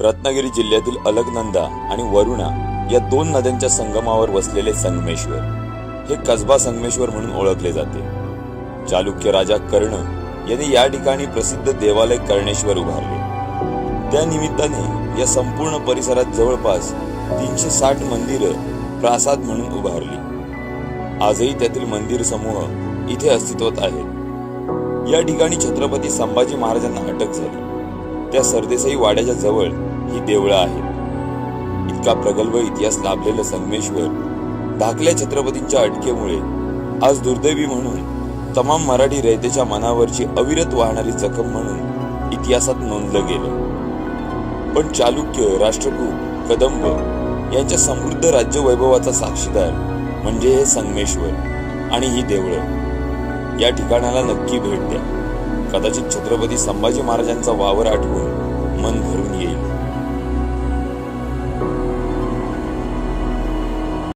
रत्नागिरी जिल्ह्यातील अलकनंदा आणि वरुणा या दोन नद्यांच्या संगमावर वसलेले संगमेश्वर. हे कसबा संगमेश्वर म्हणून ओळखले जाते. चालुक्य राजा कर्ण यांनी या ठिकाणी प्रसिद्ध देवालय कर्णेश्वर उभारले. त्या निमित्ताने या संपूर्ण परिसरात जवळपास तीनशे साठ मंदिरं प्रासाद म्हणून उभारली. आजही त्यातील मंदिर समूह इथे अस्तित्वात आहेत. या ठिकाणी छत्रपती संभाजी महाराजांना अटक झाली. त्या सरदेसाई वाड्याच्या जवळ ही देवळं आहेत. इतका प्रगल्भ इतिहास लाभलेलं संगमेश्वर धाकल्या छत्रपतींच्या अटकेमुळे आज दुर्दैवी म्हणून तमाम मराठी रयतेच्या मनावरची अविरत वाहणारी जखम म्हणून इतिहासात नोंदलं गेलं. पण चालुक्य राष्ट्रकूट कदंब यांच्या समृद्ध राज्य वैभवाचा साक्षीदार म्हणजे हे संगमेश्वर आणि ही देवळं. या ठिकाणाला नक्की भेट द्या. कदाचित छत्रपती संभाजी महाराजांचा वावर आठवून मन भरून येईल.